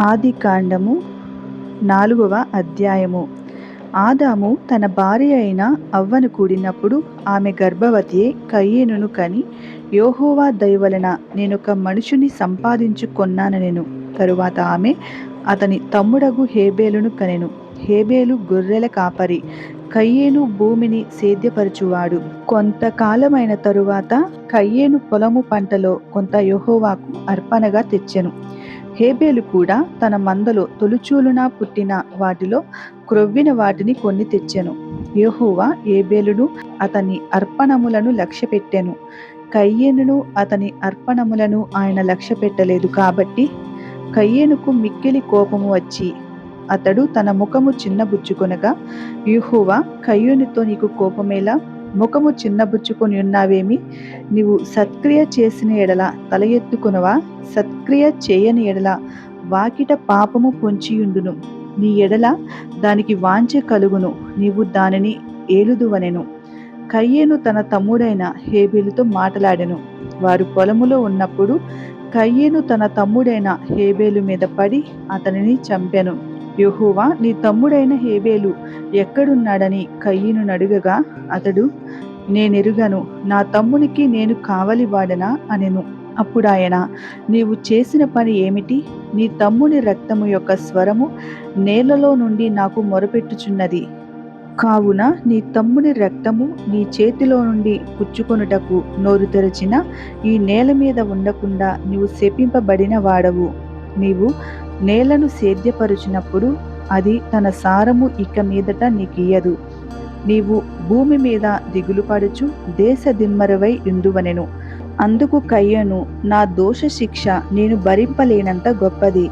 ఆది కాండము నాలుగవ అధ్యాయము. ఆదాము తన భార్య అయిన అవ్వను కూడినప్పుడు ఆమె గర్భవతియే కయ్యేనును కని యోహోవా దయవలన నేనొక మనుషుని సంపాదించుకొన్నానెను. తరువాత ఆమె అతని తమ్ముడగు హేబేలును కనెను. హేబేలు గొర్రెల కాపరి కయ్యేను భూమిని సేద్యపరచువాడు. కొంతకాలమైన తరువాత కయ్యేను పొలము పంటలో కొంత యహోవాకు అర్పణగా తెచ్చెను. హేబేలు కూడా తన మందలో తొలుచూలున పుట్టిన వాటిలో క్రొవ్విన వాటిని కొన్ని తెచ్చెను. యెహోవా ఏబేలును అతని అర్పణములను లక్ష్యపెట్టెను. కయ్యేనును అతని అర్పణములను ఆయన లక్ష్య పెట్టలేదు కాబట్టి కయ్యేనుకు మిక్కిలి కోపము వచ్చి అతడు తన ముఖము చిన్నబుచ్చుకొనగా యుహువ కయ్యూనితో నీకు కోపమేలా? ముఖము చిన్నబుచ్చుకొని ఉన్నావేమి? నీవు సత్క్రియ చేసిన ఎడల తల ఎత్తుకునవా? సత్క్రియ చేయని ఎడల వాకిట పాపము పొంచియుండును. నీ ఎడల దానికి వాంఛ కలుగును. నీవు దానిని ఏలుదువనెను. కయ్యేను తన తమ్ముడైన హేబేలుతో మాట్లాడెను. వారు పొలములో ఉన్నప్పుడు కయ్యేను తన తమ్ముడైన హేబేలు మీద పడి అతనిని చంపెను. యహోవా నీ తమ్ముడైన హేబేలు ఎక్కడున్నాడని కయ్యను నడుగగా అతడు నేనెరుగను. నా తమ్మునికి నేను కావలి వాడనా? అనెను. అప్పుడాయన నీవు చేసిన పని ఏమిటి? నీ తమ్ముని రక్తము యొక్క స్వరము నేలలో నుండి నాకు మొరపెట్టుచున్నది. కావున నీ తమ్ముని రక్తము నీ చేతిలో నుండి పుచ్చుకొనుటకు నోరు తెరచిన ఈ నేల మీద ఉండకుండా నీవు శపింపబడిన వాడవు. నీవు నేలను సేద్యపరుచినప్పుడు అది తన సారము ఇక మీదట నీకియ్యదు. నీవు భూమి మీద దిగులుపడుచు దేశ దిమ్మరవై ఇందువనెను అందుకు కయ్యను నా దోష శిక్ష నేను భరింపలేనంత గొప్పది.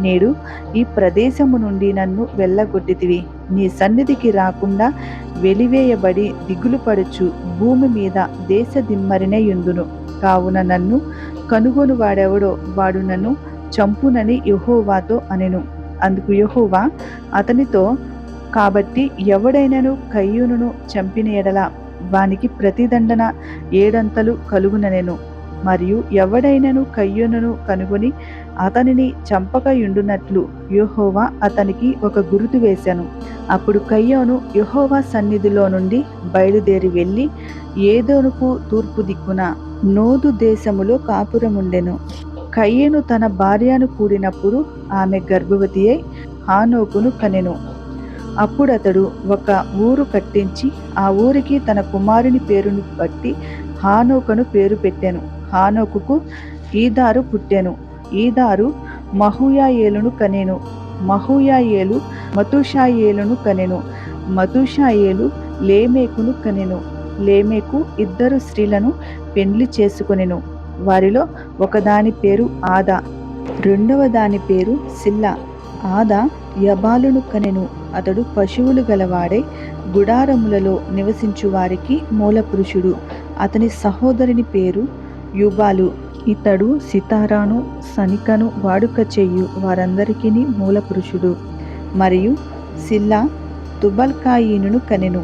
నేడు ఈ ప్రదేశము నుండి నన్ను వెళ్ళగొట్టితివి. నీ సన్నిధికి రాకుండా వెలివేయబడి దిగులుపడుచు భూమి మీద దేశ దిమ్మరినే యుందును కావున నన్ను కనుగొను వాడెవడో వాడు నన్ను చంపునని యహోవాతో అనెను. అందుకు యహోవా అతనితో కాబట్టి ఎవడైనను కయ్యూనును చంపిన ఎడల వానికి ప్రతిదండన ఏడంతలు కలుగుననెను. మరియు ఎవడైనను కయ్యూనును కనుగొని అతనిని చంపకయుండునట్లు యుహోవా అతనికి ఒక గుర్తు వేశాను అప్పుడు కయ్యోను యుహోవా సన్నిధిలో నుండి బయలుదేరి వెళ్ళి ఏదోనుకు తూర్పు దిక్కున నోదు దేశములో కాపురముండెను. కయ్యేను తన భార్యను కూడినప్పుడు ఆమె గర్భవతి అయి హానోకును కనెను. అప్పుడతడు ఒక ఊరు కట్టించి ఆ ఊరికి తన కుమారుని పేరును బట్టి హానోకను పేరు పెట్టాను. హానోకుకు ఈదారు పుట్టెను. ఈదారు మహుయాయేలును కనెను. మహుయాయేలు మతుషాయేలును కనెను. మతుషాయేలు లేమేకును కనెను. లేమేకు ఇద్దరు స్త్రీలను పెండ్లి చేసుకొనెను. వారిలో ఒకదాని పేరు ఆదా. రెండవ దాని పేరు సిల్లా. ఆదా యబాలును కనెను. అతడు పశువులు గలవాడై గుడారములలో నివసించు వారికి మూలపురుషుడు. అతని సహోదరుని పేరు యుబాలు. ఇతడు సితారాను సనికను వాడుక చెయ్యు వారందరికీ మూలపురుషుడు. మరియు సిల్లా తుబల్కాయీనును కనెను.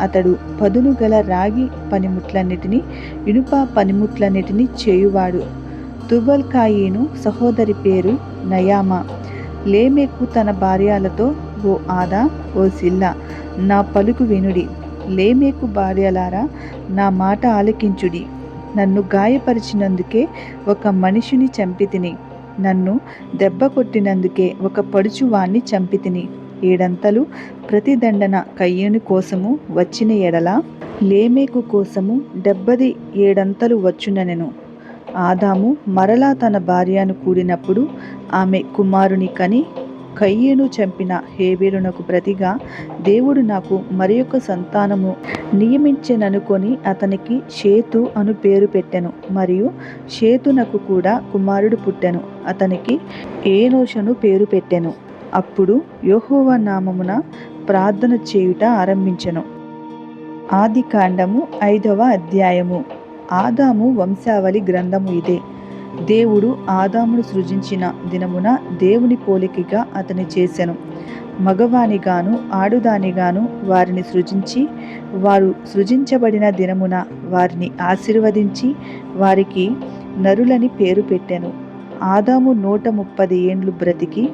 అతడు పదును గల రాగి పనిముట్లన్నిటినీ ఇనుప పనిముట్లన్నిటినీ చేయువాడు. తుబల్కాయీను సహోదరి పేరు నయామా. లేమెకు తన భార్యలతో ఓ ఆదా ఓ సిల్లా. నా పలుకు వినుడి. లేమేకు భార్యలారా నా మాట ఆలకించుడి. నన్ను గాయపరిచినందుకే ఒక మనిషిని చంపితిని. నన్ను దెబ్బ కొట్టినందుకే ఒక పడుచువాణ్ణి చంపితిని. ఏడంతలు ప్రతిదండన కయ్యూని కోసము వచ్చిన ఎడల లేమేకు కోసము డెబ్బది ఏడంతలు వచ్చుననెను. ఆదాము మరలా తన భార్యను కూడినప్పుడు ఆమె కుమారుని కని కయ్యేను చంపిన హేబేలునకు ప్రతిగా దేవుడు నాకు మరి యొక్క సంతానము నియమించెననుకొని అతనికి షేతు అను పేరు పెట్టెను. మరియు షేతునకు కూడా కుమారుడు పుట్టెను. అతనికి ఏనోషను పేరు పెట్టెను. అప్పుడు యోహోవ నామమున ప్రార్థన చేయుట ఆరంభించెను. ఆది కాండము ఐదవ అధ్యాయము. ఆదాము వంశావళి గ్రంథము ఇదే. దేవుడు ఆదామును సృజించిన దినమున దేవుని పోలికగా అతని చేశాను మగవానిగాను ఆడుదానిగాను వారిని సృజించి వారు సృజించబడిన దినమున వారిని ఆశీర్వదించి వారికి నరులని పేరు పెట్టాను. ఆదాము నూట ముప్పది ఏండ్లు బ్రతికి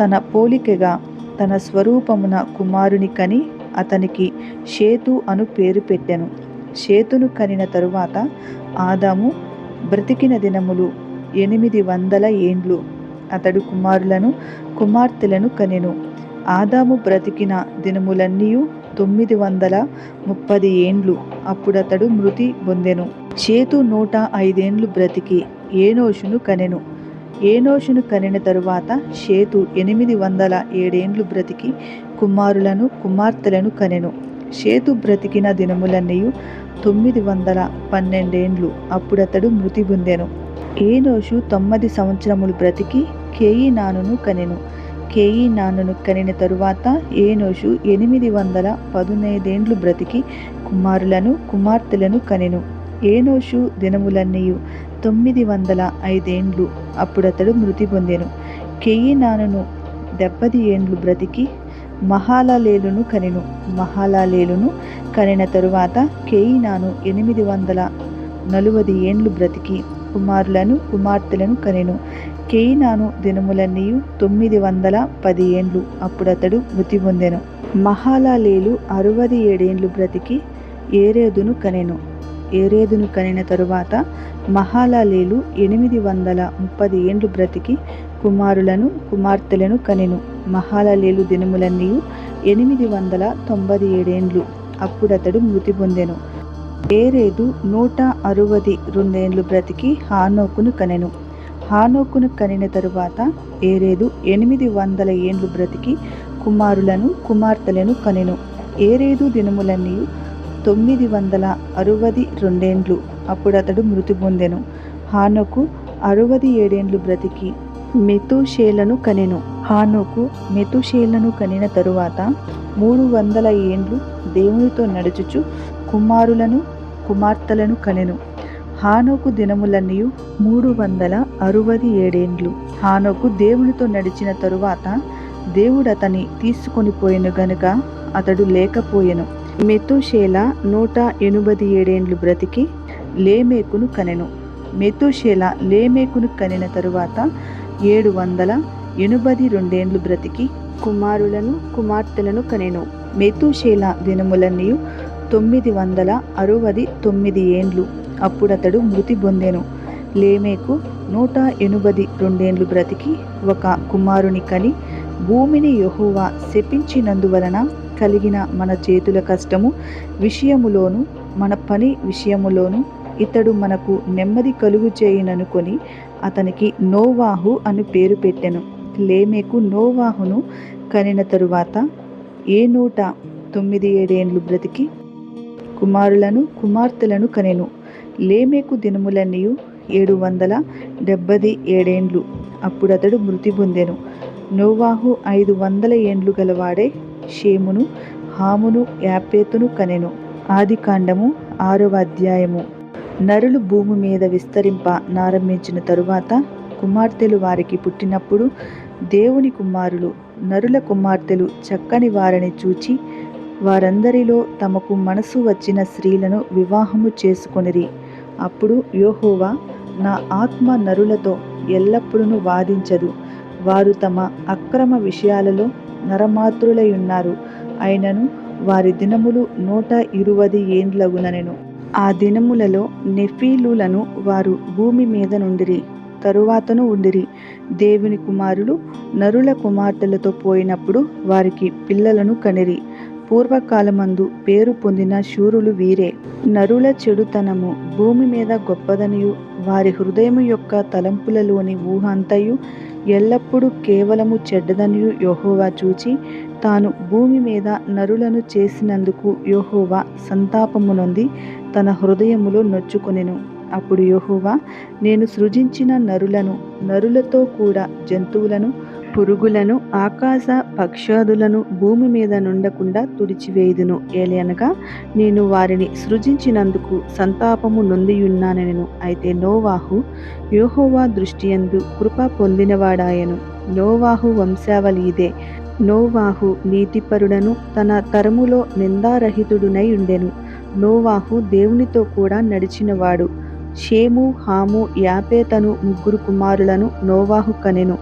తన పోలికగా తన స్వరూపమున కుమారుని కని అతనికి షేతు అను పేరు పెట్టాను. షేతును కనిన తరువాత ఆదాము బ్రతికిన దినములు ఎనిమిది వందల ఏండ్లు. అతడు కుమారులను కుమార్తెలను కనెను. ఆదాము బ్రతికిన దినములన్నీ తొమ్మిది వందల ముప్పది ఏండ్లు. అప్పుడతడు మృతి పొందెను. చేతు నూట ఐదేండ్లు బ్రతికి ఏనోషును కనెను. ఏనోషును కనిన తరువాత షేతు ఎనిమిది వందల ఏడేండ్లు బ్రతికి కుమారులను కుమార్తెలను కనెను. షేతు బ్రతికిన దినములన్నీ తొమ్మిది వందల పన్నెండేండ్లు. అప్పుడతడు మృతి పొందెను. ఏనోషు తొమ్మిది సంవత్సరములు బ్రతికి కేయి నానును కనెను. కేయి నానును కనిన తరువాత ఏనోషు ఎనిమిది వందల పదునైదేండ్లు బ్రతికి కుమారులను కుమార్తెలను కనెను. ఏనోషు దినములన్నీ తొమ్మిది వందల ఐదేండ్లు. అప్పుడతడు మృతి పొందెను. కేయి నానును డెబ్బది ఏండ్లు బ్రతికి మహాలలేలును కనెను. మహాలలేలును కనిన తరువాత కేయినాను ఎనిమిది వందల నలువది ఏండ్లు బ్రతికి కుమారులను కుమార్తెలను కనెను. కేయినాను దినములన్నీ తొమ్మిది వందల పది ఏండ్లు. అప్పుడతడు మృతి పొందెను. మహాలలేలు అరవది ఏడేండ్లు బ్రతికి ఏరేదును కనెను. ఏరేదును కనిన తరువాత మహాలలేలు ఎనిమిది వందల ముప్పది ఏండ్లు బ్రతికి కుమారులను కుమార్తెలను కనెను. మహాలలేలు దినములన్నీ ఎనిమిది వందల తొంభై ఏడేండ్లు. అప్పుడతడు మృతి పొందెను. ఏరేదు నూట అరవది రెండేండ్లు బ్రతికి హానోకును కనెను. హానోకును కనిన తరువాత ఏరేదు ఎనిమిది వందల ఏండ్లు బ్రతికి కుమారులను కుమార్తెలను కనెను. ఏరేదు దినములన్నీ తొమ్మిది వందల అరవది రెండేండ్లు. అప్పుడతడు మృతి పొందెను. హానోకు అరవది ఏడేండ్లు బ్రతికి మెతుషేలను కనెను. హానోకు మెతుషేలను కనిన తరువాత మూడు వందల ఏండ్లు దేవునితో నడుచుచు కుమారులను కుమార్తెలను కనెను. హానోకు దినములన్నీ మూడు వందల అరవది ఏడేండ్లు. హానోకు దేవునితో నడిచిన తరువాత దేవుడు అతని తీసుకొని పోయిన గనుక అతడు లేకపోయెను. మెతుషేల నూట ఎనభై ఏడేండ్లు బ్రతికి లేమేకును కనెను. మెతుషేల లేమేకును కనిన తరువాత ఏడు వందల ఎనుబది రెండేండ్లు బ్రతికి కుమారులను కుమార్తెలను కనెను. మెతుషేల దినములన్నీ తొమ్మిది వందల అరవది తొమ్మిది ఏండ్లు. అప్పుడతడు మృతి పొందెను. లేమేకు నూట ఎనుబది రెండేండ్లు బ్రతికి ఒక కుమారుని కని భూమిని యహోవా శపించినందువలన కలిగిన మన చేతుల కష్టము విషయములోను మన పని విషయములోను ఇతడు మనకు నెమ్మది కలుగు చేయననుకొని అతనికి నోవాహు అని పేరు పెట్టెను. లేమేకు నోవాహును కనిన తరువాత ఏ నూట తొమ్మిది ఏడేండ్లు బ్రతికి కుమారులను కుమార్తెలను కనెను. లేమేకు దినములన్నీ ఏడు వందల డెబ్బది ఏడేండ్లు. అప్పుడతడు మృతి పొందెను. నోవాహు ఐదు వందల ఏండ్లు గలవాడే షేమును హామును యాపేతును కనెను. ఆది కాండము ఆరవ అధ్యాయము. నరులు భూమి మీద విస్తరింప నారంభించిన తరువాత కుమార్తెలు వారికి పుట్టినప్పుడు దేవుని కుమారులు నరుల కుమార్తెలు చక్కని వారిని చూచి వారందరిలో తమకు మనసు వచ్చిన స్త్రీలను వివాహము చేసుకొనిరి. అప్పుడు యోహోవా నా ఆత్మ నరులతో ఎల్లప్పుడూ వాదించదు. వారు తమ అక్రమ విషయాలలో నరమాతృలై ఉన్నారు అయినను వారి దినములు నూట ఇరువది ఏండ్లగుననెను. ఆ దినములలో నెఫీలులను వారు భూమి మీద నుండిరి. తరువాతను ఉండిరి. దేవుని కుమారులు నరుల కుమార్తెలతో పోయినప్పుడు వారికి పిల్లలను కనిరి. పూర్వకాలమందు పేరు పొందిన శూరులు వీరే. నరుల చెడుతనము భూమి మీద గొప్పదనియు వారి హృదయము యొక్క తలంపులలోని ఊహంతయు ఎల్లప్పుడూ కేవలము చెడ్డదనియు యోహోవా చూచి తాను భూమి మీద నరులను చేసినందుకు యోహోవా సంతాపము నొంది తన హృదయములో నొచ్చుకొనెను. అప్పుడు యహోవా నేను సృజించిన నరులను నరులతో కూడా జంతువులను పురుగులను ఆకాశ పక్షాదులను భూమి మీద నుండకుండా తుడిచివేయుదును. ఏలయనగా నేను వారిని సృజించినందుకు సంతాపము నొందియున్నానెను అయితే నోవాహు యోహోవా దృష్టియందు కృప పొందినవాడాయను. నోవాహు వంశావళి ఇదే నోవాహు నీతిపరుడను తన తరములో నిందారహితుడునై ఉండెను. నోవాహు దేవునితో కూడా నడిచినవాడు. షేము హాము యాపేతను ముగ్గురు కుమారులను నోవాహు కనెను.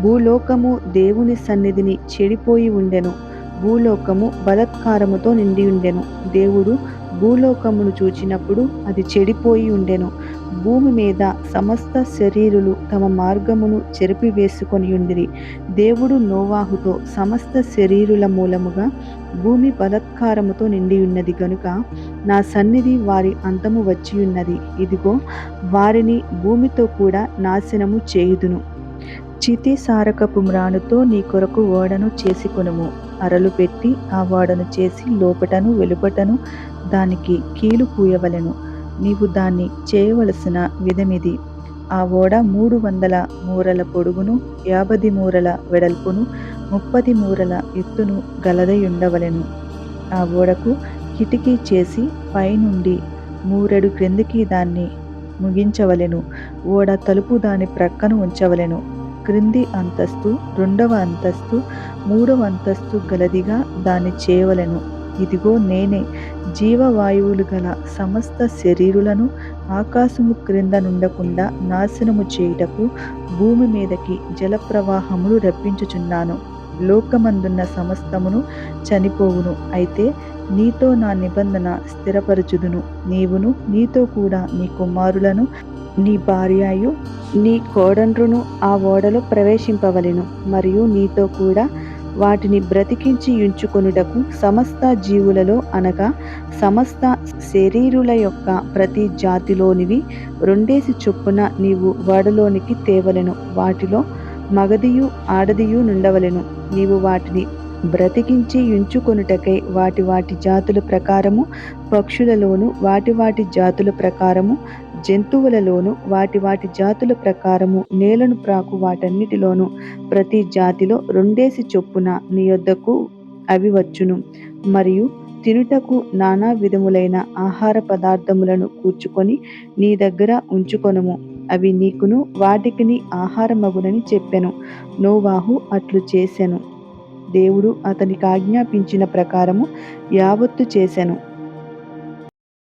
భూలోకము దేవుని సన్నిధిని చెడిపోయి ఉండెను. భూలోకము బలత్కారముతో నిండి ఉండెను. దేవుడు భూలోకమును చూచినప్పుడు అది చెడిపోయి ఉండెను. భూమి మీద సమస్త శరీరులు తమ మార్గమును చెరిపివేసుకొని ఉండిరి. దేవుడు నోవాహుతో సమస్త శరీరుల మూలముగా భూమి బలత్కారముతో నిండి ఉన్నది గనుక నా సన్నిధి వారి అంతము వచ్చి ఉన్నది ఇదిగో వారిని భూమితో కూడా నాశనము చేయుదును. చితి సారకపు మ్రానుతో నీ కొరకు ఓడను చేసుకొనుము. అరలు పెట్టి ఆ ఓడను చేసి లోపటను వెలుపటను దానికి కీలు పూయవలెను. నీవు దాన్ని చేయవలసిన విధమిది. ఆ ఓడ మూడు వందల మూరల పొడుగును యాభై మూరల వెడల్పును ముప్పది మూరల ఎత్తును గలదై ఉండవలెను ఆ ఓడకు కిటికీ చేసి పైనుండి మూరెడు క్రిందికి దాన్ని ముగించవలెను. ఓడ తలుపు దాని ప్రక్కన ఉంచవలెను. క్రింది అంతస్తు రెండవ అంతస్తు మూడవ అంతస్తు గలదిగా దాన్ని చేయవలెను. ఇదిగో నేనే. జీవవాయువులు గల సమస్త శరీరులను ఆకాశము క్రింద నుండకుండా నాశనము చేయుటకు భూమి మీదకి జలప్రవాహములు రప్పించుచున్నాను. లోకమందున్న సమస్తమును చనిపోవును. అయితే నీతో నా నిబంధన స్థిరపరచుదును. నీవును నీతో కూడా నీ కుమారులను నీ భార్యయు నీ కోడండ్రును ఆ ఓడలో ప్రవేశింపవలెను. మరియు నీతో కూడా వాటిని బ్రతికించి ఉంచుకొనుటకు సమస్త జీవులలో అనగా సమస్త శరీరుల యొక్క ప్రతి జాతిలోనివి రెండేసి చొప్పున నీవు వాడలోనికి తేవలెను. వాటిలో మగదియు ఆడదియు నుండవలెను. నీవు వాటిని బ్రతికించి ఉంచుకొనుటకై వాటి వాటి జాతుల ప్రకారము పక్షులలోను వాటి వాటి జాతుల ప్రకారము జంతువులలోను వాటి వాటి జాతుల ప్రకారము నేలను ప్రాకు వాటన్నిటిలోను ప్రతి జాతిలో రెండేసి చొప్పున నీ యొద్దకు అవి వచ్చును. మరియు తినుటకు నానా విధములైన ఆహార పదార్థములను కూర్చుకొని నీ దగ్గర ఉంచుకొనుము. అవి నీకును వాటికిని ఆహారమగునని చెప్పెను. నోవాహు అట్లు చేసెను. దేవుడు అతనికి ఆజ్ఞాపించిన ప్రకారము యావత్తు చేసెను.